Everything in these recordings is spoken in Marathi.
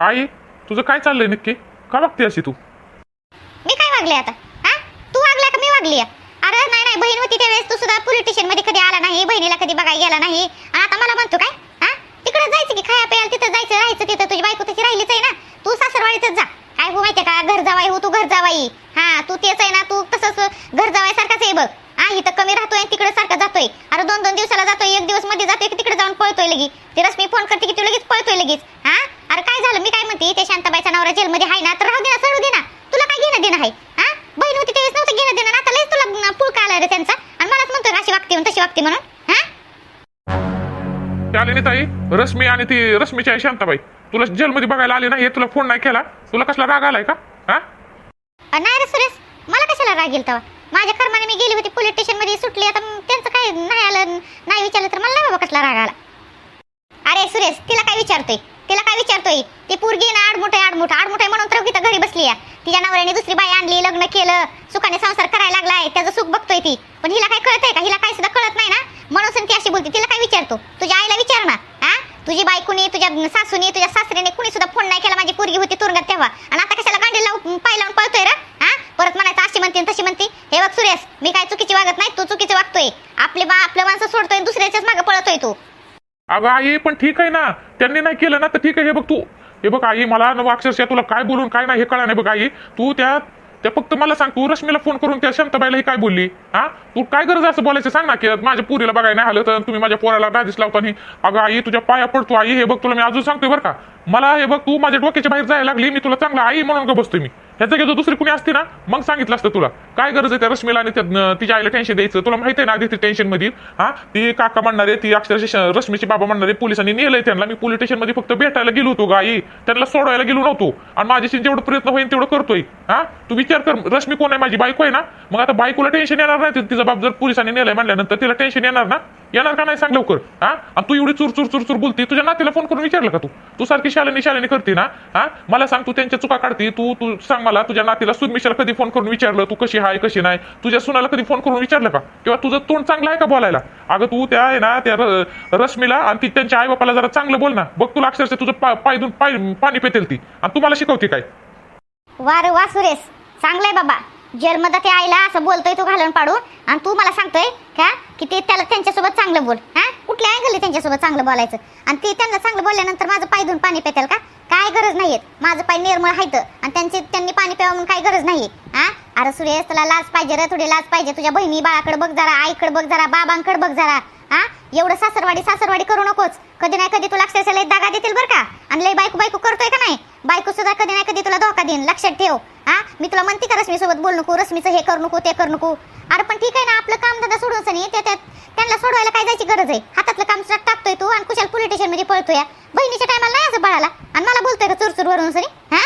आई तुझं काय चाललंय नक्की? का वागते अशी तू? मी काय वागले आता? हा? तू वागला का मी वागली आहे? अरे नाही नाही बहीण होती त्यावेळेस तू सुद्धा पोलीस स्टेशनमध्ये कधी आला नाही बहिणीला कधी बघायला गेला नाही. आणि आता मला म्हणतो काय? हा? तिकडे जायचं की खाया प्यायला तिथं जायचं राहायचं तिथं. तुझी बायको तशी राहिलीच आहे ना. तू सासरवाडीतच जा. काय हो माहितीये का? घर जावाई हो तू घर जावाई. हा तू तेच आहे ना तू तसंच घर जावाय सारखाच आहे बघ. हा इथं कमी राहतोय आणि तिकडे सारखा जातोय. अरे दोन दोन दिवसाला जातोय एक दिवसमध्ये जातोय की तिकडे जाऊन पळतोय लगेच. ते रश्मी फोन करते की तू लगेच पळतोय लगेच. हा? अरे काय झालं? मी काय म्हणते ते शांताबाईचा नवरा जेलमध्ये आहे ना तर राहू दे ना सोडू दे ना. तुला काय घेणं देणं आहे? हा? बहीण होती त्यावेळेस नव्हतं घेणं देणं. आता लयच तुला पुळका आला रे त्यांचा. आणि मलाच म्हणतोय का अशी वागते म्हणून तशी वागते म्हणून. हा? आली नाही ताई रश्मी आणि ती रश्मीची आई शांताबाई. तुला जेलमध्ये बघायला आली नाही हे तुला फोन नाही केला. तुला कसला राग आलाय का? हा? अ, नाही रे सुरेश मला कशाला राग येईल तेव्हा? माझ्या कर्माने मी गेली होती पोलीस स्टेशनमध्ये सुटली आता म- त्यांचं काय नाही आलं नाही विचारलं तर मला नाही बाबा कसला राग आला. अरे सुरेश तिला काय विचारतोय? तिला काय विचारतोय? ती पोरगी ना आडमुठ आहे आडमुठ. आडमुठ आहे म्हणून तर तिथं घरी बसली आहे तिच्या नवऱ्याने दुसरी बाई आणली लग्न केलं सुखाने संसार करायला लागलाय त्याचं सुख बघतोय ती. पण हिला काय कळतंय का? हिला काय सुद्धा कळत नाही ना? म्हणून ती अशी बोलते तिला काय विचारतो? तुझ्या आईला विचार ना हा? तुझी बायकोनी तुझ्या सासूनी तुझ्या सासरीने कुणी सुद्धा फोन नाही केला? माझी पोरगी होती तुरुंगात तेव्हा. आणि आता कशाला गांडी लावून पाय लावून पळतोय रा? हा? परत म्हणायचं अशी म्हणते तशी म्हणते. हे बघ सुरेश मी काय चुकीची वागत नाही तू चुकीचं वागतोय. आपले बा आपलं माणसं सोडतोय दुसऱ्याच्याच मागे पळतोय तू. अगं आई पण ठीक आहे ना. त्यांनी नाही केलं ना तर ठीक आहे. हे बघ तू. हे बघ आई मला न अक्षरशः तुला काय बोलून काय नाही हे कळा नाही बघ आई. तू त्या त्या फक्त मला सांग तू रश्मीला फोन करून त्या शांताबाईला हे काय बोलली? हा? तू काय गरज असं बोलायचं सांग ना की माझ्या पुरीला बघायला नाही आलं तर तुम्ही माझ्या पोराला बाहेर लावता नाही अगं आई तुझ्या पाया पडतो आई. हे बघ तुला मी अजून सांगतोय बरं का. मला हे बघ तू माझ्या डोक्याच्या बाहेर जायला लागली मी तुला चांगला आई म्हणून का बसतोय मी. ह्याचं घेतो दुसरी कुणी असते ना मग सांगितलं असतं तुला. काय गरज आहे त्या रश्मीला आणि त्या तिच्या आईला टेन्शन द्यायचं? तुला माहिती आहे ना आधी ती टेन्शनमध्ये हा? ती काका म्हणणार आहे ती अक्षरशः रश्मीची बाबा म्हणणारे पोलिसांनी नेलंय त्यांना. मी पोलीस स्टेशनमध्ये फक्त भेटायला गेलो होतो गाई आई. त्यांना सोडवायला गेलो नव्हतो. आणि माझ्याशी जेवढं प्रयत्न होईल तेवढं करतोय. हा? तू विचार कर रश्मी कोण आहे? माझी बायको आहे ना? मग आता बायकोला टेन्शन येणार नाही तिचा बाप जर पोलिसांनी नेलंय म्हणल्यानंतर तिला टेन्शन येणार ना? येणार का नाही? सांग लवकर. हा? आणि तू एवढी चूर चूर चूर चूर बोलती. तुझ्या नातीला फोन करून विचारलं का तू? तू सारखी शालेनी शालेनी करते ना? हा? मला सांग तू त्यांच्या चुका काढते. तू तू सांग मला तुझ्या नातीला सुरमिशाला कधी फोन करून विचारलं? तू कशी आहे कशी नाही? तुझ्या सुनाला कधी फोन करून विचारलं का? किंवा तुझं तोंड चांगलं आहे का बोलायला? अगं तू त्या आहे ना त्या रश्मीला आणि ती त्यांच्या आई बापाला जरा चांगलं बोल ना. बघ तुला अक्षरशः तुझं पा- पाय पाय पाणी पेतेल ती. आणि तुम्हाला शिकवते काय? वार वा सुरेश. चांगलंय बाबा. जन्मदा ते आईला असं बोलतोय तू घालून पाडून. आणि तू मला सांगतोय का की ते त्याला त्यांच्यासोबत चांगलं बोल. हा? कुठल्या अँगलने त्यांच्यासोबत चांगलं बोलायचं? आणि ते त्यांना चांगलं बोलल्यानंतर माझं पाय धुवून पाणी पेतेल का? काय गरज नाहीये. माझं पाय निर्मळ आहेत आणि त्यांचे त्यांनी पाणी प्यावं म्हणून काय गरज नाहीये. हा अरे सुरेश तुला लाज पाहिजे रे थोडी लाज पाहिजे. तुझ्या बहिणी बाळाकडे बघ जरा आईकडे बघ जरा बाबांकडे बघ जरा. हा एवढं सासरवाडी सासरवाडी करू नकोच. कधी नाही कधी तुला अक्षरशः लय दागा देतील बरं का? आणि लय बायको बायको करतोय का नाही? बायको सुद्धा कधी नाही कधी तुला धोका देईन. लक्षात ठेव. हा मी तुला म्हणते का रश्मीसोबत बोल नको रश्मीचं हे करू नको ते करू नको? अरे पण ठीक आहे ना आपलं काम धंदा सोडून सनी ते त्यात त्यांना सोडवायला काय जायची गरज आहे? हातातलं काम टाकतोय तू आणि कुशाल पोलीस स्टेशनमध्ये पळतोय. बहिणीच्या टायमाला नाही असं बाळाला? आणि मला बोलतोय का चुरचुर वरून सनी हा?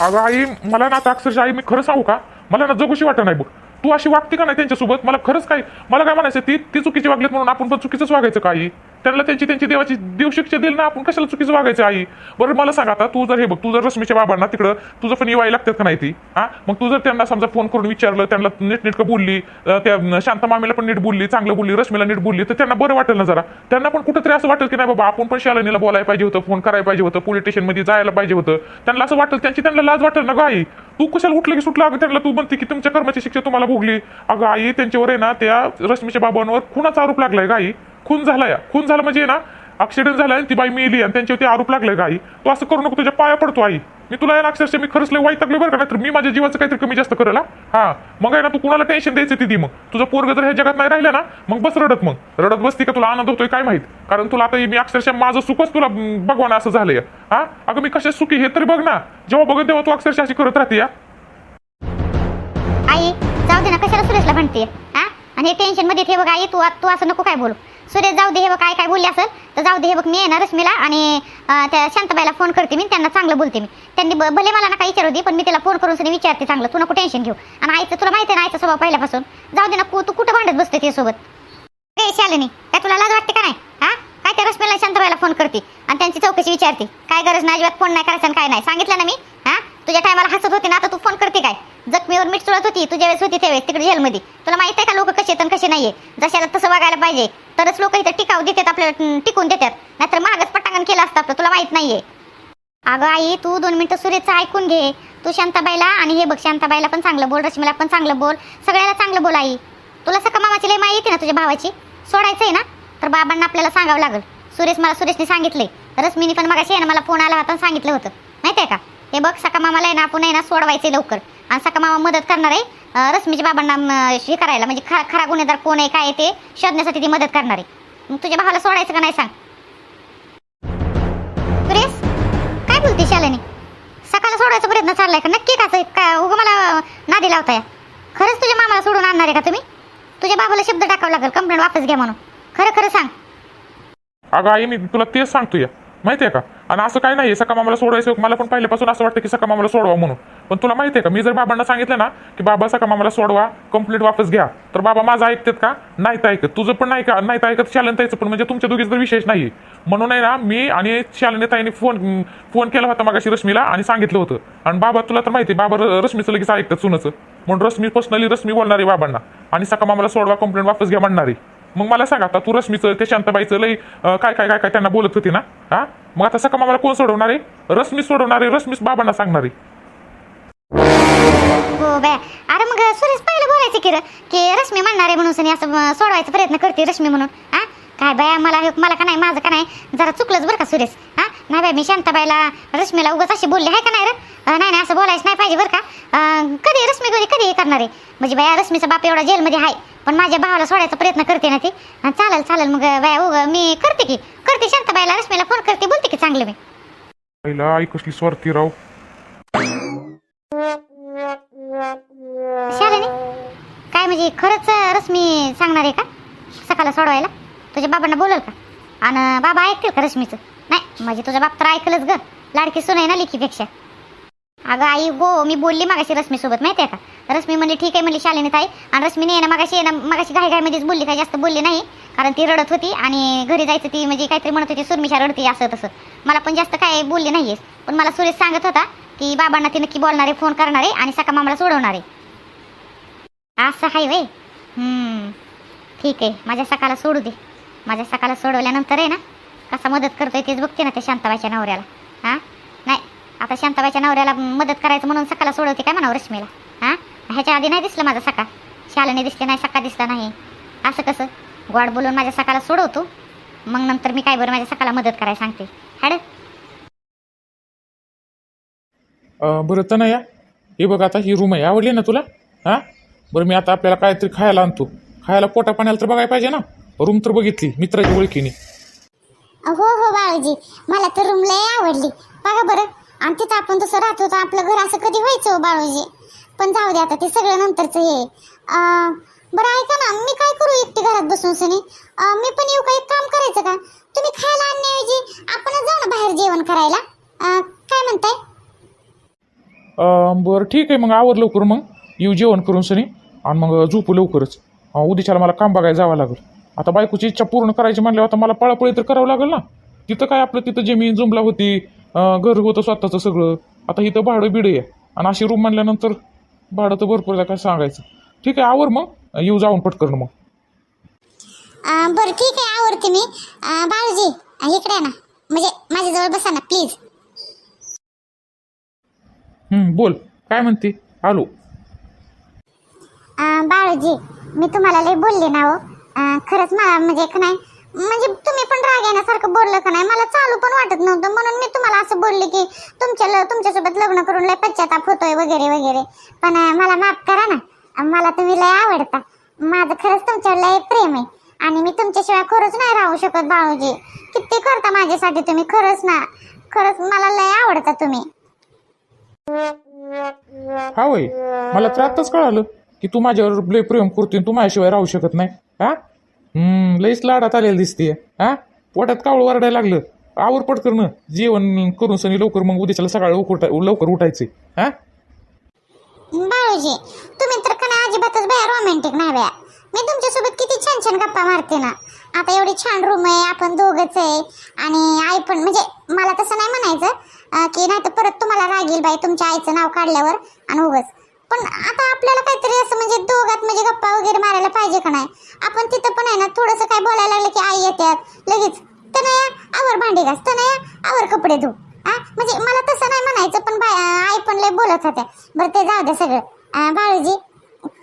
अगं आई मला ना आता अक्षरशः आई मी खरं सांगू का? मला ना जगूशी वाटत नाही बघ. तू अशी वागते का नाही त्यांच्यासोबत? मला खरंच काय मला काय म्हणायचं ती ती चुकीची वागलीत म्हणून आपण पण चुकीचंच वागायचं का आई? त्यांना त्यांची त्यांची देवाची देवशिक्षा देईल ना? आपण कशाला चुकीचं वागायचं आई? बरं मला सांग आता तू जर हे बघ तू जर रश्मीच्या बाबांना तिकडं तुझं पण येवायला लागतात का नाही ती? हा? मग तू जर त्यांना समजा फोन करून विचारलं त्यांना नीट नीटकं बोलली त्या शांत मामीला पण नीट बोलली चांगलं बोलली रश्मीला नीट बोलली तर त्यांना बरं वाटेल ना जरा. त्यांना पण कुठंतरी असं वाटेल की नाही बाबा आपण पण शालनीला बोलायला पाहिजे होतं फोन करायला पाहिजे होतं पोलीस स्टेशनमध्ये जायला पाहिजे होतं. त्यांना असं वाटेल त्यांची त्यांना लाज वाटेल ना गं आई? तू कशाला उठलं की सुटलं? अगं त्यांना तू म्हणते की तुमच्या कर्माची शिक्षा तुम्हाला भोगली. अगं आई त्यांच्यावर आहे ना त्या रश्मीच्या बाबांवर खुनाचा आरोप लागलाय गाई खून झालाय. खून झाला म्हणजे ना ऍक्सिडेंट झालाय ती बाई मेली आणि त्यांच्यावरती आरोप लागले का आई? तू असं करू नको तुझ्या पाया पडतो आई. मी तुला या ना अक्षरशः मी खरंच लय वाईट लागले बरं का नाहीतर मी माझ्या जीवाचं काहीतरी कमी जास्त करेल हा? मग आहे ना तू कुणाला टेन्शन द्यायचं ती मग? तुझं पोरग जर ह्या जगात नाही राहिलं ना मग बस रडत मग. रडत बसती का तुला आनंद होतोय काय माहीत? कारण तुला आता मी अक्षरशः माझं सुखच तुला भगवान असं झालंय हा? अगं मी कशा सुखी हे तरी बघ ना. जेव्हा बघत तेव्हा तू अक्षरशः अशी करत राहते या. आई जाऊ दे ना कशाला सुरेशला म्हणते आणि हे टेन्शनमध्ये ठेव आई तू तू असं नको काय बोलू. सुरेश जाऊ दे हे बघ काय काय बोलले असेल तर जाऊ दे हे बघ मी येणार रश्मीला आणि त्या शांताबाईला फोन करते मी त्यांना चांगलं बोलते मी. त्यांनी भले मला ना काही विचारू दे पण मी त्याला फोन करून विचारते चांगलं. तू नको टेन्शन घेऊ. आणि आईचं तुला माहिती आहे ना आईचा स्वभाव पहिल्यापासून. जाऊ दे ना तू तू कुठं भांडत बसते त्यासोबत ए शालिनी काय तुला लाज वाटते का नाही? हा? काय त्या रश्मीला शांताबाईला फोन करते? आणि त्यांची चौकशी विचारते. काय गरज नाही अजिबात फोन नाही करायचं आणि काय नाही. सांगितलं ना मी? तुझ्या टायमाला हसत होती ना आता तू फोन करते काय? जखमीवर मीठ चुळत होती तुझ्या वेळेस होती त्यावेळेस तिकडे जेलमध्ये तुला माहीत आहे का लोक कसे तर कसे नाहीये? जशाला तसं वागायला पाहिजे तरच लोक इथं टिकाव देतात आपल्याला टिकून देतात. नाहीतर महागच पटांगण केलं असतं आपलं तुला माहीत नाहीये. अगं आई तू दोन मिनटं सुरेचं ऐकून घे. तू शांताबाईला आणि हे बघ शांताबाईला पण चांगलं बोल रश्मीला पण चांगलं बोल. सगळ्याला चांगलं बोल आई. तुला सका मामाची लय माहिती येते ना तुझ्या भावाची? सोडायचं आहे ना? तर बाबांना आपल्याला सांगावं लागेल. सुरेश मला सुरेशने सांगितले रश्मीने पण मगाशी आहे ना मला फोन आला होता आणि सांगितलं होतं. माहिती आहे का? हे बघ सका मामाला आहे ना आपण आहे ना सोडवायचे लवकर. आणि सका मामा मदत करणार आहे रश्मीच्या बाबांना अं, हे करायला. म्हणजे खरा खरा गुन्हेगार कोण आहे काय ते शोधण्यासाठी ती मदत करणार आहे. मग तुझ्या भावाला सोडायचं का नाही सांग? सुरेश काय बोलते शालेने? सकाळला सोडायचा प्रयत्न चाललाय का? नक्की का का उगं मला नादी लावताय? खरंच तुझ्या मामाला सोडून आणणार आहे का तुम्ही? तुझ्या बाबाला शब्द टाकावा लागेल कंप्लेंट वापस घ्या म्हणून. खरं खरं सांग. अगं आई मी तुला तेच माहिती माहितीये का? आणि असं काय नाही सका मामाला सोडवायचं मला पण पहिल्यापासून असं वाटतं की सका मामाला सोडवा म्हणून. पण तुला माहितीये का मी जर बाबांना सांगितलं ना की बाबा सका मामाला सोडवा कंप्लीट वापस घ्या तर बाबा माझं ऐकतात का? नाहीत ऐकत. तुझं पण नाही का नाहीत ऐकत शालनताईचं पण. म्हणजे तुमच्या दोघीच तर विशेष नाही म्हणून आहे ना मी आणि शालनेताईने फोन फोन केला होता मागाशी रश्मीला आणि सांगितलं होतं. आणि बाबा तुला तर माहिती आहे, बाबा र- रश्मीचं लगेच ऐकतात सुनचं. म्हणून रश्मी पर्सनली रश्मी बोलणार आहे बाबांना. आणि सका मामाला सोडवा कंप्लेंट वापस घ्या म्हणणार. आहे मग मला सांग आता तू रश्मीचं ते शांताबाईचं लई अं, काय काय काय काय त्यांना बोलत होती ना? हा? मग आता सका मला कोण सोडवणार आहे? रश्मी सोडवणार आहे रश्मीच बाबांना सांगणार आहे. हो बाया. अरे मग सुरेश पहिलं बोलायचं की र की रश्मी म्हणणार आहे म्हणून सनी असं अं, सोडवायचा प्रयत्न करते रश्मी म्हणून. हा? काय बाया मला हे- मला का नाही माझं का नाही? जरा चुकलंच बरं का सुरेश. हा? नाही बाय मी शांताबाईला रश्मीला उगाच अशी बोलली आहे का नाही रे? अं, नाही नाही असं बोलायचं नाही पाहिजे बरं का. अं, कधी रश्मी कधी कधी हे करणार आहे? म्हणजे बाया रश्मीचा बाप एवढा जेलमध्ये आहे. पण माझ्या भावाला सोडायचा प्रयत्न करते ना ती. चालेल चालेल मग बाया उग मी करते की. करते शांताबाईला रश्मीला फोन करते बोलते की चांगलं मी. पहिला आई कसली स्वार्थी राव. शालिनी काय म्हणजे खरंच रश्मी सांगणार आहे का? सकाळला सोडवायला? तुझ्या बाबांना बोलल का? आणि बाबा ऐकतील का रश्मीचं? नाही म्हणजे तुझा बाप तर ऐकलंच ग. लाडकी सुन आहे ना लिखीपेक्षा. अगं आई गो मी बोलली मागाशी रश्मीसोबत माहिती आहे का? रश्मी म्हणली ठीक आहे म्हणली शालिनी ताई. आणि रश्मीने आहे ना मागाशी आहे ना मागाशी घाई घाईमध्येच बोलली काय जास्त बोलली नाही कारण ती रडत होती आणि घरी जायचं ती म्हणजे काहीतरी म्हणत होती सुरमिशा रडती असं तसं. मला पण जास्त काय बोलली आहेस पण मला सुरेश सांगत होता की बाबांना ती नक्की बोलणार आहे फोन करणार आहे आणि सका मामाला सोडवणार. आहे असं आहे वे ठीक आहे माझ्या सकाला सोडू दे. माझ्या सकाला सोडवल्यानंतर आहे ना कसा मदत करतोय तेच बघते ना त्या शांताबाईच्या नवऱ्याला. हां? आता शांताबाईच्या नवऱ्याला मदत करायचं म्हणून सकाला सोडवते काय म्हणावं रश्मीला? हां? ह्याच्या आधी नाही दिसलं माझा सका शालाने दिसले नाही सका दिसला नाही. असं कसं? गोड बोलून माझ्या सकाला सोडवतो. मग नंतर मी काय बरं माझ्या सकाला मदत करायला सांगते. हॅड? अं, बरं तर या हे बघ आता ही रूम आहे. आवडली ना तुला? हा? बरं मी आता आपल्याला काहीतरी खायला आणतो. खायला पोटा पाण्याला तर बघायला पाहिजे ना? रूम तर बघितली मित्राची ओळखीने. हो हो बाळूजी. मला तर रूम लय आवडली. बघा बरं. आणि तिथं आपण तसं राहत होतो आपलं घर असं कधी व्हायचं हो बाळूजी? पण जाऊ दे आता ते सगळं नंतरचं हे. बरं ऐका ना मी काय करू एकटी घरात बसून सनी? मी पण येऊ का? एक काम करायचं का? तुम्ही खायला आणण्याऐवजी आपणच जाऊ ना बाहेर जेवण करायला. काय म्हणताय? बरं ठीक आहे मग आवर लवकर मग. येऊ जेवण करून सनी. आणि मग झोपू लवकरच. उद्याच्याला मला काम बघायला जावं लागेल. आता बायकोची इच्छा पूर्ण करायची म्हणल्यावर आता मला पळापळी तर करावं लागेल ना. तिथं काय आपलं तिथं जमीन जुमला होती घर होतं स्वतःचं सगळं. आता इथं भाडं बिडं आहे. आणि अशी रूम म्हणल्यानंतर भाडं तर भरपूर काय सांगायचं. ठीक आहे आवर मग. येऊ जाऊन पटकन मग. बरं ठीक आहे आवडते मी. बाळूजी इकडे ना. म्हणजे माझ्याजवळ बसा ना प्लीज. बोल. काय म्हणते? आलो. बाळूजी मी तुम्हाला लय बोलले ना हो. खरंच मला म्हणजे नाही म्हणजे तुम्ही पण राग येण्यासारखं बोललं का नाही? मला चालू पण वाटत नव्हतं. म्हणून मी तुम्हाला असं बोलले की तुमच्या ल- तुमच्यासोबत लग्न करून लय पश्चाताप होतोय वगैरे वगैरे. पण मला माफ करा ना. मला तुम्ही लय आवडता. माझं खरंच तुमच्यावर लय प्रेम आहे. आणि मी तुमच्याशिवाय खरंच नाही राहू शकत भाऊजी. किती करता माझ्यासाठी तुम्ही? खरंच ना. खरंच मला लय आवडता तुम्ही. हा वय मला तर आताच कळालं की तू माझ्यावर लय प्रेम करते तू माझ्याशिवाय राहू शकत नाही. हा? हम्म लईच लाडात आलेलं दिसते हा? पोटात कावळ वरडायला लागलं. आवर पटकन जेवण करून सनी लवकर मग उद्याच्याला सकाळ उठा लवकर उठायचे. हा? बाळूजी तुम्ही तर का अजिबातच बाया रोमॅन्टिक नाही बया. मी तुमच्यासोबत किती छान छान गप्पा मारते ना. आता एवढी छान रूम आहे आपण दोघंच आहे. आणि आई पण म्हणजे मला तसं नाही म्हणायचं की नाही तर परत तुम्हाला राग येईल बाई तुमच्या आईचं नाव काढल्यावर आणि उगच. पण आता आपल्याला काहीतरी असं म्हणजे दोघात म्हणजे गप्पा वगैरे मारायला पाहिजे का नाही? आपण तिथं पण आहे ना थोडंसं काय बोलायला लागलं की आई येतात लगेच तनया आवर भांडे घास तनया आवर कपडे धू. हा म्हणजे मला तसं नाही म्हणायचं पण बाय आई पण लय बोलत होत्या. बरं ते जाऊ द्या सगळं. बाळूजी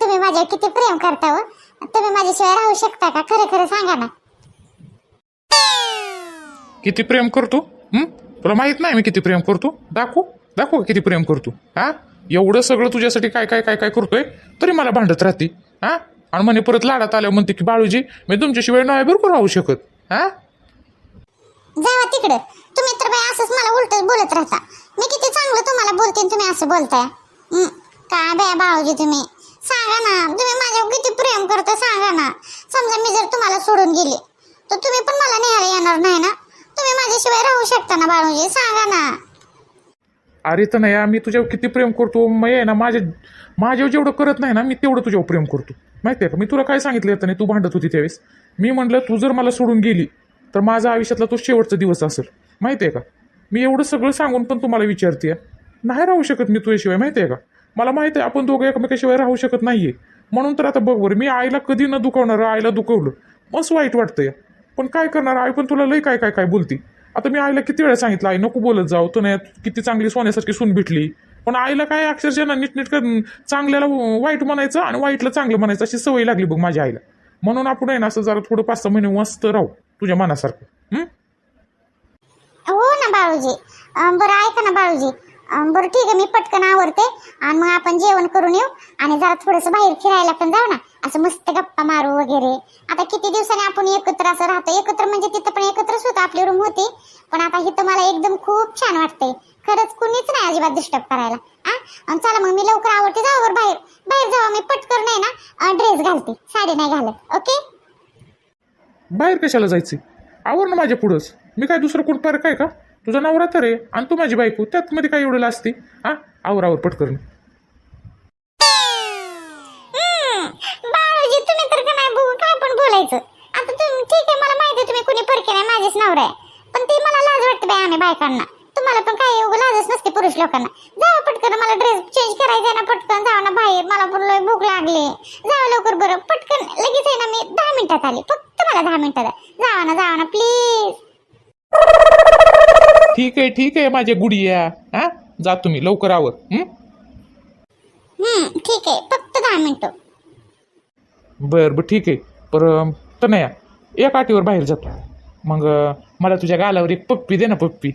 तुम्ही माझ्या किती प्रेम करता हो? तुम्ही माझ्याशिवाय राहू शकता का? खरं खरं सांगा ना. किती प्रेम करतो? तुला माहीत नाही मी किती प्रेम करतो? दाखवू दाखवू किती प्रेम करतो. हा एवढं सगळं तुझ्यासाठी काय काय काय काय करतोय? तरी मला भांडत राहते. हा? आणि म्हणे परत लाडात आल्या म्हणते की बाळूजी मी तुमच्याशिवाय नाही बरोबर राहू शकत? हा? जावा तिकडे. तुम्ही तर बाई असंच मला उलट बोलत राहता. मी किती चांगलं तुम्हाला बोलते आणि तुम्ही असं बोलताय. हं, काय बाया भाऊजी तुम्ही? सांगा ना. तुम्ही माझ्यावर किती प्रेम करता सांगा ना. समजा मी जर तुम्हाला सोडून गेले तर तुम्ही पण मला न्यायला येणार नाही ना? तुम्ही माझ्याशिवाय राहू शकता ना बाळूजी? सांगा ना. अरे तर नाही मी तुझ्यावर किती प्रेम करतो? मग आहे ना माझ्या माझ्यावर जेवढं करत नाही ना मी तेवढं तुझ्यावर प्रेम करतो. माहिती आहे का? मी तुला काय सांगितलं येतं नाही? तू भांडत होती त्यावेळेस. मी म्हटलं तू जर मला सोडून गेली तर माझा आयुष्यातला तो शेवटचा दिवस असेल. माहिती आहे का? मी एवढं सगळं सांगून पण तुम्हाला विचारते नाही राहू शकत मी तुझ्याशिवाय माहिती आहे का? मला माहिती आहे आपण दोघं एकमेकाशिवाय राहू शकत नाही आहे म्हणून तर आता बघ बरं मी आईला कधी न दुखवणार आईला दुखवलं. मस्त वाईट वाटतंय. पण काय करणार? आई पण तुला लई काय काय काय बोलती? आता मी आईला किती वेळा सांगितलं आई नको बोलत जाऊ तू नाही किती चांगली सोन्यासारखी सून भेटली. पण आईला काय अक्षरशः ना नीटनीट चांगल्याला वाईट म्हणायचं आणि वाईटला चांगलं म्हणायचं अशी सवय लागली बघ माझ्या आईला. म्हणून आपण आहे ना असं जरा थोडं पाच सहा महिने मस्त राहू तुझ्या मनासारखं. हो? ना बाळूजी. बरं ऐका ना बाळूजी. बरं ठीक आहे मी पटकन आवडते आणि मग आपण जेवण करून येऊ आणि जरा थोडंसं बाहेर फिरायला पण जाऊ ना. असं मस्त गप्पा मारू वगैरे. आता किती दिवसांनी आपण एकत्र असं राहतो? एकत्र म्हणजे तिथं पण एकत्रच होतं आपली रूम होती. पण आता इथं मला एकदम खूप छान वाटतंय. खरंच कुणीच नाही अजिबात डिस्टर्ब करायला आ चला मग मी लवकर आवडते जाऊ बाहेर. बाहेर जाऊ मी पटकन नाही ना ड्रेस घालते. साडी नाही घालत ओके? बाहेर कशाला जायचं आवर ना माझ्या पुढंच. मी काय दुसरं कुठं काय का? तुझा नवरा तर आहे आणि तू माझी बायको त्यात मध्ये काय एवढं असते हा? आवर आवर पटकन बाळाजी तुम्ही तर का नाही बघू बोलायचं आता तुम्ही ठीक आहे मला माहिती तुम्ही कुणी परके नाही माझेच नवरा आहे. पण ती मला लाज वाटते बाई आम्ही बायकांना. तुम्हाला पण काही एवढं लाजच नसते पुरुष लोकांना. जावा पटकन मला ड्रेस चेंज करायचा आहे ना पटकन जावा ना बाहेर. मला लय भूक लागली. जावा लवकर बरं. पटकन लगेच आहे ना मी दहा मिनिटात आली. फक्त मला दहा मिनिटात. जावा ना जावा ना प्लीज ठीक आहे ठीक आहे माझे गुडिया. हा? जा तुम्ही लवकर आवर. हं? हम्म ठीक आहे. फक्त दहा मिनिटं. बरं बरं ठीक आहे. पर तर नाही एक आटीवर बाहेर जातो. मग मला तुझ्या गालावर एक पप्पी दे ना पप्पी.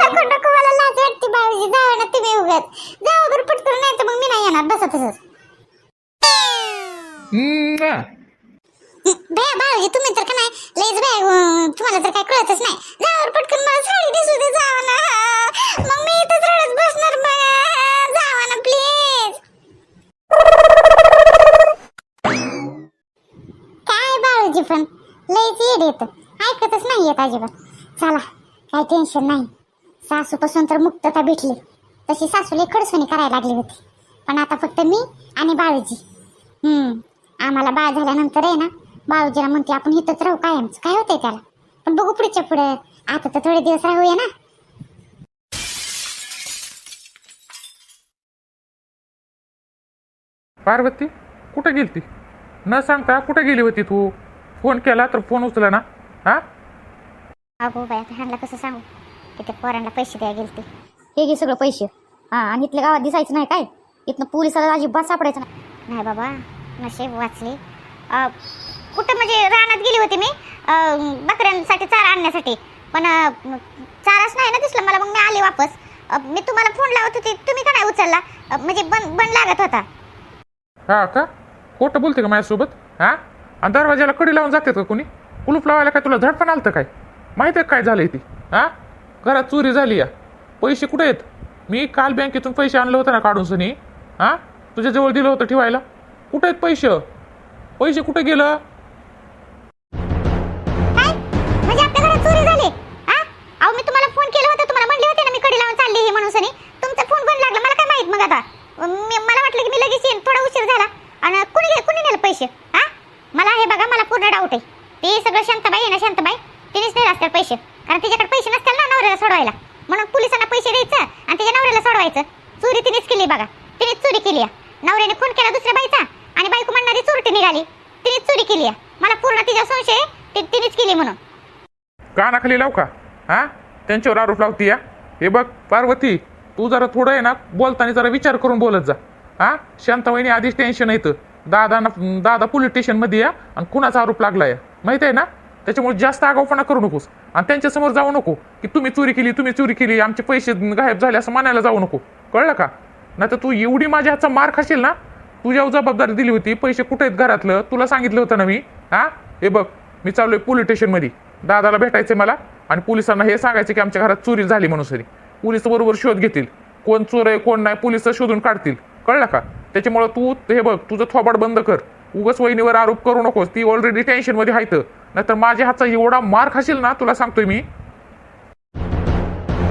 नको नको मला लाज वाटते बाळूजी. जावा ना तुम्ही उगाच. जावा बरं पटकन नाही तर मग मी नाही येणार. बसा तसंच आ. भया बाळूजी तुम्ही तर का नाही? लईच बाय अं, तुम्हाला तर काय कळतच नाही. पटकन मला साडी दिसू दे ना. मग मी इथंच रडत बसणार मग जावा ना प्लीज काय बाळूजी पण लईच येड येत. ऐकतच नाही येत अजिबात. चला काय टेन्शन नाही. सासूपासून तर मुक्तता भेटली. तशी सासूला खडसणी करायला लागली होती. पण आता फक्त मी आणि बाळूजी. हम्म आम्हाला बाळ झाल्यानंतर आहे ना बाळूजीला म्हणते आपण इथंच राहू कायमच. काय होतंय त्याला? पण बघू पुढच्या पुढं. आता तर थोडे दिवस राहूया ना. पार्वती कुठे गेली ती न सांगता कुठे गेली होती तू? फोन केला तर फोन उचला ना. हा? अगो बाय आता ह्यांना कसं सांगू? की ते पोरांना पैसे गेलते. हे घे सगळं पैसे. हा आणि इथल्या गावात दिसायचं नाही काय? इथनं पोलिसाला अजिबात सापडायचं नाही. नाही बाबा नशेब वाचले. अं, कुठं म्हणजे रानात गेली होती मी? अं, बकऱ्यांसाठी चारा आणण्यासाठी. पण अं, चाराच नाही ना दिसलं मला. मग मी आले वापस. अं, मी तुम्हाला फोन लावत होती. तुम्ही का नाही उचलला? अं, म्हणजे बंद बंद लागत होता. हा का खोटं बोलते का माझ्यासोबत? हा? आणि दरवाजाला कडी लावून जाते का कोणी? कुलूप लावायला काय तुला झडपण आलतं काय? माहिती आहे काय झालंय ती? हा? घरात चोरी झाली या. पैसे कुठे आहेत? मी काल बँकेतून पैसे आणलं होतं ना काढून सनी. हा? तुझ्या दिलं होतं ठेवायला. कुठे आहेत पैसे? पैसे कुठे गेलं? काय? म्हणजे घरात चोरी झाली? हा? अहो मी तुम्हाला फोन केला होता. तुम्हाला म्हणले होते ना मी कडी लावून चालली हे म्हणून सनी. तुमचा फोन बंद लागला? मला काय माहीत मग आता? मी मला वाटलं की मी लगेच येईन. थोडा उशीर झाला. ते सगळं शांतबाई आहे ना शांतबाई? तिनेच नाही असतात पैसे. कारण तिच्याकडे पैसे नसतात ना नवऱ्याला सोडवायला. म्हणून पोलिसांना पैसे द्यायचं आणि तिच्या नवऱ्याला सोडवायचं. चोरी तिनेच केली बघा. तिनेच चोरी केली नवऱ्याने खून केला दुसऱ्या बाईचा आणि बायको म्हणणारी चोरटी निघाली. तिनेच चोरी केली मला पूर्ण तिचा संशय तिनेच केली म्हणून. का नाखली लाव का? हा? त्यांच्यावर आरोप लावती या? हे बघ पार्वती तू जरा थोडं आहे ना बोलताना जरा विचार करून बोलत जा. हा? शांताबाईने आधीच टेन्शन येतं दादा दादा पोलीस स्टेशनमध्ये या आणि कुणाचा आरोप लागला या माहीत आहे ना? त्याच्यामुळे जास्त आगाऊपणा करू नकोस. आणि त्यांच्यासमोर जाऊ नको. की तुम्ही चोरी केली तुम्ही चोरी केली आमचे पैसे गायब झाले असं मानायला जाऊ नको. कळलं का? नाही तर तू एवढी माझ्या हातचा मार खाशील ना? तुझ्यावर जबाबदारी दिली होती पैसे कुठे आहेत घरातलं? तुला सांगितलं होतं ना मी. हा? हे बघ मी चाललोय पोलीस स्टेशनमध्ये. दादाला भेटायचं मला आणि पोलिसांना हे सांगायचं की आमच्या घरात चोरी झाली म्हणून सरी. पोलीस बरोबर शोध घेतील. कोण चोर आहे कोण नाही पोलीस शोधून काढतील. कळलं का? त्याच्यामुळं तू हे बघ तुझं थोबाड बंद कर. उगच वहिनीवर आरोप करू नकोस. ती ऑलरेडी टेन्शनमध्ये आहे नाहीतर माझ्या हातचा एवढा मार खाशील ना तुला सांगतोय मी.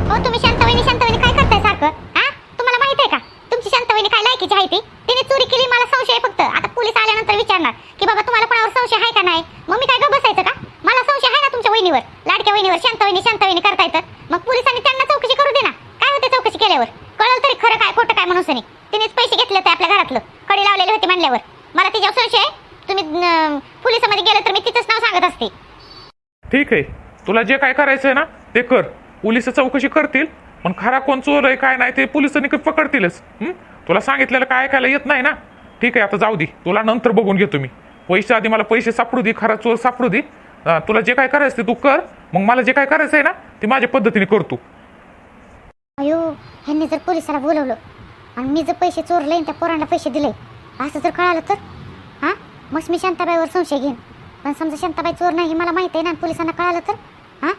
हो तुम्ही शांतवहिनी शांतवहिनी काय करताय सारखं? हा? तुम्हाला माहीत आहे का? तुमची शांतवहिनी काय लायकीची आहे ती? तिने चोरी केली मला संशय आहे फक्त. आता पोलीस आल्यानंतर विचारणार की बाबा तुम्हाला कोणावर संशय आहे का नाही? मग मी काय गं बसायचं का? मला संशय आहे ना तुमच्या वहिनीवर? लाडक्या वहिनीवर शांतवहिनी शांतवहिनी करता येतं मग पोलिसांनी त्यांना चौकशी करू दे ना. काय होते चौकशी केल्यावर? कळलं तरी खरं काय खोटं काय म्हणून तिनेच पैसे घेतले होते आपल्या घरातलं. कडी लावलेले होते म्हणल्यावर. मला तिच्यावर संशय आहे तुम्ही अं, पोलिसामध्ये गेलं तर मी तिचंच नाव सांगत असते. ठीक आहे. तुला जे काय करायचं आहे ना ते कर. पोलीस चौकशी करतील. पण खरा कोण चोर आहे काय नाही ते पोलिसांनी काही पकडतीलच. हं? तुला सांगितलेलं काय ऐकायला येत नाही ना? ठीक आहे आता जाऊ दे. तुला नंतर बघून घेतो मी. पैसे आधी मला पैसे सापडू दे खरा चोर सापडू दे. अं, तुला जे काय करायचं ते तू कर. मग मला जे काय करायचं आहे ना ते माझ्या पद्धतीने करतो अयो ह्यांनी जर पोलिसाला बोलवलं आणि मी जर पैसे चोरले आणि त्या पोरांना पैसे दिले असं जर कळालं तर? हां? मग मी शांताबाईवर संशय घेईन. पण समजा शांताबाई चोर नाही हे मला माहीत आहे ना पोलिसांना कळालं तर? हां?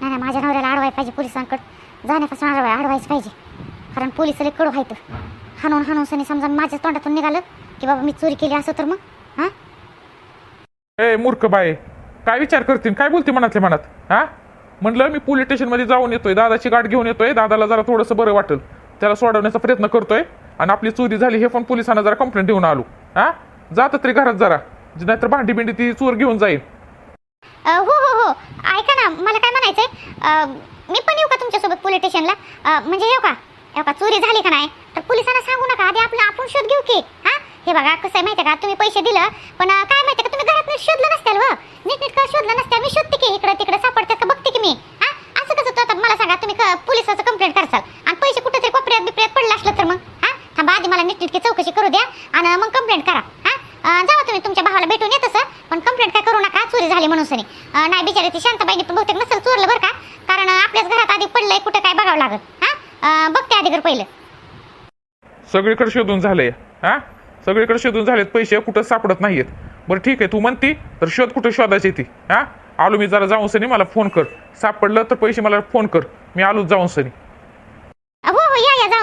नाही नाही माझ्या नवऱ्याला अडवाय पाहिजे पोलिसांकडे. जाण्यापासून अडवाय अडवायच पाहिजे. कारण पोलिसाला कडू व्हायचं हाणून हाणून सनी समजा माझ्या तोंडातून निघालं की बाबा मी चोरी केली असं तर मग? हां? ए मूर्ख बाय काय विचार करतील काय बोलते मनातल्या मनात? हा? म्हणलं मी पोलीस स्टेशनमध्ये जाऊन येतोय दादाची गाठ घेऊन येतोय दादाला जरा थोडंसं बरं वाटेल. त्याला सोडवण्याचा प्रयत्न करतोय. आणि आपली चोरी झाली हे पण पोलिसांना जरा कंप्लेंट देऊन आलो. हा? जात तरी घरात जरा. नाहीतर भांडी बिंडी ती चोर घेऊन जाईल. हो हो हो. ऐका ना मला काय म्हणायचंय? मी पण येऊ का तुमच्यासोबत पोलीस स्टेशनला म्हणजे येऊ का? येऊ का? चोरी झाली का नाही? तर पोलिसांना सांगू नका. आधी आपलं आपण शोध घेऊ की. हा? हे बघा कसं आहे माहिती का? तुम्ही पैसे दिलं पण काय माहिती का? तुम्ही घरात नीट शोधलं नसत्याल व नीट नीट का शोधलं नसत्या मी शोधते की इकडे तिकडे. सापडतात का? बघते की मी. हा? असं कसं? तर आता मला सांगा तुम्ही पोलिसाचं कंप्लेंट करसाल आणि पैसे कुठेतरी कोपऱ्यात बिपऱ्यात पडलं असलं तर मग हा थांबा चौकशी करू द्या आणि मग कंप्लेंट करा. हा? जावा तुम्ही तुमच्या भावाला भेटून येत असं पण कंप्लेंट काय करू नका चोरी झाली म्हणून सनी. नाही बिचारी ती शांताबाईने पण बहुतेक नसेल चोरलं बरं का? कारण आपल्याच घरात आधी पडलंय कुठं काय बघावं लागत हा? बघते आधी घर पहिलं. सगळीकडे शोधून झालंय हा? सगळीकडे शोधून झालेत पैसे कुठं सापडत नाहीयेत. बरं ठीक आहे तू म्हणती तर शोध कुठं शोधायची ती? हा? आलो मी जरा जाऊन सनी मला फोन कर. सापडलं तर पैसे मला फोन कर. मी आलो जाऊन सनी.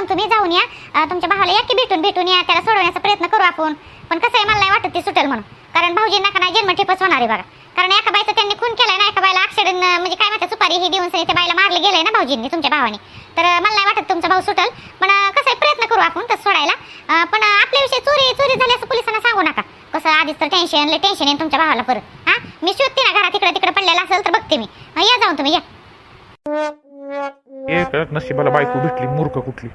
तुम्ही जाऊन या. तुमच्या भावाला या की भेटून भेटून या. त्याला सोडवण्याचा प्रयत्न करू आपण. पण कसं आहे मला नाही वाटत ते सुटेल म्हणून. कारण भाऊजींना का नाही जन्मठेपच होणार आहे बघा. कारण एका बायचं त्यांनी खून केलाय ना एका बाईला ऍक्सिडेंट म्हणजे काय म्हणतात सुपारी हे देऊन त्या बाईला मारले गेलंय ना भाऊजींनी तुमच्या भावाने. तर मला नाही वाटत तुमचा भाऊ सुटल. पण कसं आहे प्रयत्न करू आपण तसं सोडायला. पण आपल्याविषयी चोरी चोरी झाली असं पोलिसांना सांगू नका. कसं आधीच तर टेन्शन लय टेन्शन येईल तुमच्या भावाला परत. हा? मी शोधते ना घरात तिकडे तिकडे पडलेला असेल तर बघते मी. या जाऊन तुम्ही या. एक नशिबाला बायको भेटली मूर्ख कुठली.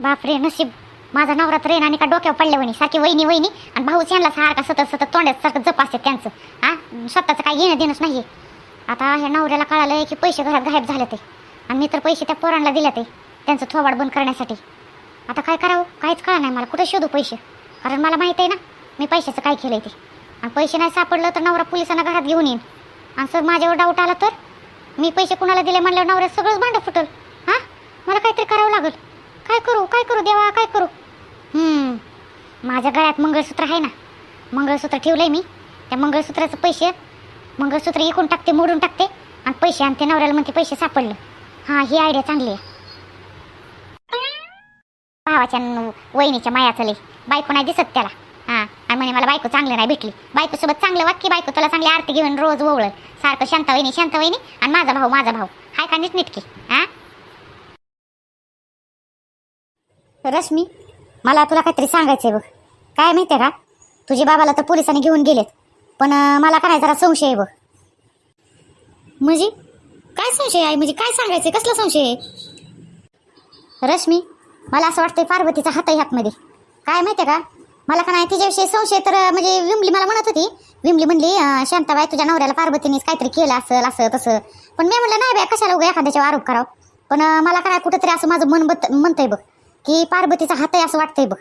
बापरे नशीब. माझा नवरा तर येणार आणि का डोक्यावर पडले वहिनी? सारखी वहिनी वहिनी. आणि भाऊ यांना सारखा सतत सतत तोंडात सारखं जप असते त्यांचं. हा? स्वतःचं काही घेणं देणंच नाही आता ह्या नवऱ्याला कळालं की पैसे घरात गायब झाले ते. आणि मी तर पैसे त्या पोरांना दिले ते त्यांचं थोबाड बंद करण्यासाठी. आता काय करावं? काहीच कळा नाही मला. कुठं शोधू पैसे? कारण मला माहीत आहे ना मी पैशाचं काय केलं ते. आणि पैसे नाही सापडलं तर नवरा पोलिसांना घरात घेऊन येईन. आणि सर माझ्यावर डाऊट आला तर? मी पैसे कुणाला दिले म्हणल्यावर नवऱ्यात सगळंच भांडं फुटल. हां? मला काहीतरी करावं लागेल. काय करू काय करू देवा काय करू? माझ्या गळ्यात मंगळसूत्र आहे ना. मंगळसूत्र ठेवलंय मी. त्या मंगळसूत्राचं पैसे मंगळसूत्र इकून टाकते मोडून टाकते. आणि पैसे आणते नवऱ्याला म्हणते पैसे सापडले. हां ही आयडिया चांगली आहे. भावाच्या वहिनीच्या माया चले बायको नाही दिसत त्याला. हां आणि म्हणे मला बायको चांगली नाही भेटली. बायकोसोबत चांगलं वाक्य बायको त्याला चांगली आरती घेऊन रोज ओवळ सारखं शांता वहिनी शांता वहिनी. आणि माझा भाऊ माझा भाऊ. हाय का नीट हां? रश्मी मला तुला काहीतरी सांगायचं आहे बघ. काय माहिती आहे का? तुझे बाबाला तर पोलिसांनी घेऊन गेलेत पण मला काय जरा संशय आहे बघ. म्हणजे? काय संशय आहे? म्हणजे काय सांगायचंय? कसला संशय आहे? रश्मी मला असं वाटतंय पार्वतीचा हात आहे हातमध्ये. काय माहितीये का? मला का नाही तिच्याविषयी संशय तर म्हणजे विमली मला म्हणत होती. विमली म्हणली शांताबाई तुझ्या नवऱ्याला पार्वतीनेच काहीतरी केलं असं असं तसं. पण मी म्हणलं नाही बाय कशाला उगा एखाद्याच्यावर आरोप करावं? पण मला काय कुठंतरी असं माझं मन बत म्हणतंय बघ. की पार्वतीचा हात आहे असं वाटतंय बघ.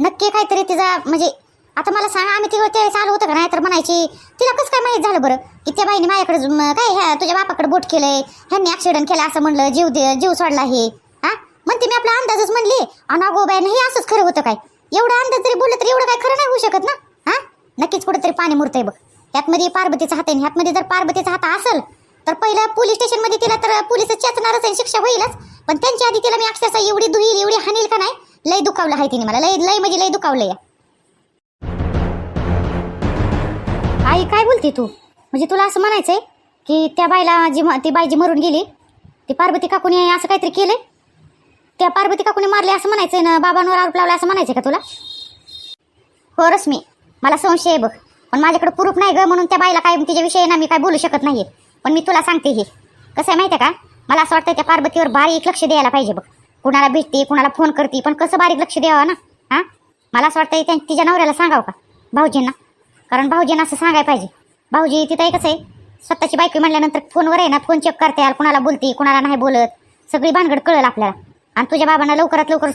नक्की काहीतरी तिचा म्हणजे आता मला सांग आम्ही तिकडे त्यावेळेस आलो होतं का नाही तर म्हणायची तिला कसं काय माहीत झालं बरं? की त्या बाईने माझ्याकडे काय ह्या तुझ्या बापाकडे बोट केलंय ह्यांनी ऍक्सिडेंट केला असं म्हणलं जीव दे जीव सोडला हे. हा? म्हणते मी आपला अंदाजच म्हणली. आणि अगो बाई हे असंच खरं होतं काय? एवढा अंदाज जरी बोललं तरी एवढं काय खरं नाही होऊ शकत ना? हा? नक्कीच कुठेतरी पाणी मुरतंय बघ. ह्यातमध्ये पार्वतीचा हात आहे आणि ह्यातमध्ये जर पार्वतीचा हात असेल तर पहिलं पोलीस स्टेशनमध्ये तिला तर पोलीस चेचणारच आणि शिक्षा होईलच. पण त्यांच्या आधी तिला मी अक्षरशः एवढी दुईल एवढी हानील का नाही? लय दुखावलं आहे तिने मला. लय लय म्हणजे लय दुखावलं या आई काय बोलते तू? म्हणजे तुला असं म्हणायचंय की त्या बाईला जी म- ती बाई जी मरून गेली ती पार्वती काकूने असं काहीतरी केलंय? त्या पार्वती काकूने मारले असं म्हणायचंय ना? बाबांवर आरोप लावला असं म्हणायचं का तुला? हो रश्मी मला संशय आहे बघ. पण माझ्याकडे प्रूफ नाही ग म्हणून त्या बाईला काय तिच्याविषयी ना मी काय बोलू शकत नाहीये. पण मी तुला सांगते हे. कसं आहे माहिती आहे का? मला असं वाटतं त्या पार्वतीवर बारीक लक्ष द्यायला पाहिजे बघ. कुणाला भेटते कुणाला फोन करते पण कसं बारीक लक्ष द्यावं ना? हां? मला असं वाटतं त्या तिच्या नवऱ्याला सांगावं का? भाऊजींना. कारण भाऊजींना असं सांगायला पाहिजे. भाऊजी तिथं कसं आहे. स्वतःची बायको म्हणल्यानंतर फोनवर आहे ना फोन चेक करते कुणाला बोलते कुणाला नाही बोलत. सगळी भानगड कळेल आपल्याला. आणि तुझ्या बाबांना लवकरात लवकर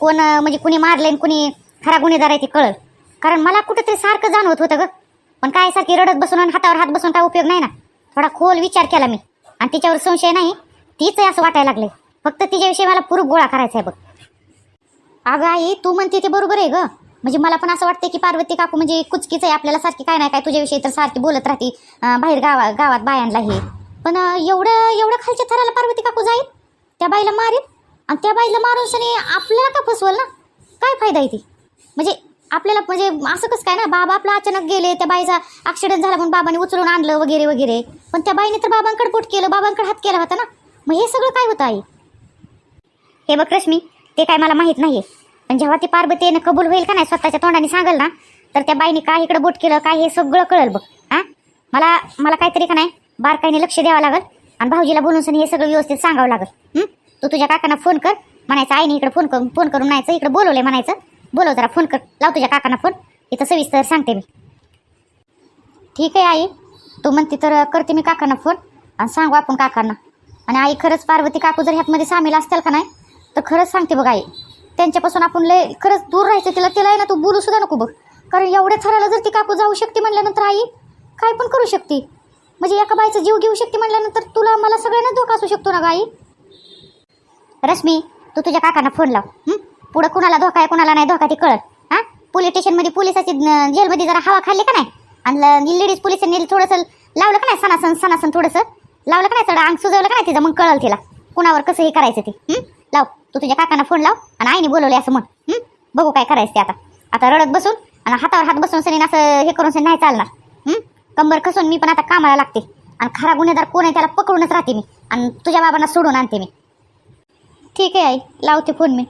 कोण म्हणजे कुणी मारलंय आणि कुणी खरा गुन्हेगार आहे ते कळल. कारण मला कुठेतरी सारखं जाणवत होतं ग. पण काय सारखी रडत बसून आणि हातावर हात बसून काय उपयोग नाही ना? थोडा खोल विचार केला मी. आणि तिच्यावर संशय नाही तीच आहे असं वाटायला लागले. फक्त तिच्याविषयी मला पुरूप गोळा करायचा आहे बघ. अगं आई तू म्हणते ते बरोबर आहे ग. म्हणजे मला पण असं वाटतं की पार्वती काकू म्हणजे कुचकीच आहे आपल्याला सारखी काय नाही काय तुझ्याविषयी तर सारखी बोलत राहते बाहेर गावा गावात बायांना हे. पण एवढं एवढं खालच्या थराला पार्वती काकू जाईल? त्या बाईला मारेल? आणि त्या बाईला मारून आपल्याला का फसवल ना? काय फायदा आहे ती? म्हणजे आपल्याला म्हणजे असं कसं काय ना बाबा आपला अचानक गेले त्या बाईचा ऍक्सिडेंट झाला म्हणून बाबाने उचलून आणलं वगैरे वगैरे. पण त्या बाईने तर बाबांकडे पोट केलं बाबांकडे हात केला होता ना. मग हे सगळं काय होतं आई? हे बघ रश्मी ते काय मला माहीत नाहीये. पण जेव्हा ती पार्वतीने कबूल होईल का नाही स्वतःच्या तोंडाने सांगेल ना तर त्या बाईने काय इकडे बोट केलं काय हे सगळं कळेल बघ. हा? मला मला काहीतरी का नाही बारकाईने लक्ष द्यावं लागेल आणि भाऊजीला बोलून सनी हे सगळं व्यवस्थित सांगावं लागेल. तू तुझ्या काकांना फोन कर म्हणायचं आईने इकडे फोन करून फोन करून म्हणायचं इकडे बोलवलंय म्हणायचं. बोलव जरा फोन कर. लाव तुझ्या काकांना फोन इथं सविस्तर सांगते मी. ठीक आहे आई. तू म्हणते तर करते मी काकांना फोन आणि सांगू आपण काकांना. आणि आई खरंच पार्वती काकू जर ह्यातमध्ये सामील असतील का नाही तर खरंच सांगते बघ आई. त्यांच्यापासून आपण लय खरंच दूर राहायचं तिला तिला आहे ना तू बोलू सुद्धा नको बघ. कारण एवढ्या थराला जर ती काकू जाऊ शकते म्हणल्यानंतर आई काय पण करू शकते. म्हणजे एका बाईचा जीव घेऊ शकते म्हणल्यानंतर तुला मला सगळ्यांना धोका असू शकतो ना गाई रश्मी तू तुझ्या काकांना फोन लाव. पुढं कुणाला धोका आहे कुणाला नाही धोका ते कळत हां? पोलीस स्टेशनमध्ये पोलिसाची जेलमध्ये जरा हवा खाल्ली का नाही? आणि लेडीज पोलिसांनी थोडंसं लावलं का नाही सणासन सणासन थोडंसं? लावलं का नाही थोडं? अंग सुजवलं का नाही तिचं? मग कळल तिला. कुणावर कसं हे करायचं ते? लाव. तू तुझ्या काकांना फोन लाव आणि आईने बोलवले असं म्हण. बघू काय करायचं ते आता. आता रडत बसून आणि हातावर हात बसून सनी असं हे करून सनी नाही चालणार. कंबर खसून मी पण आता कामाला लागते. आणि खरा गुन्हेगार कोण आहे त्याला पकडूनच राहते मी. आणि तुझ्या बाबांना सोडून आणते मी. ठीक आहे आई. लावते फोन मी.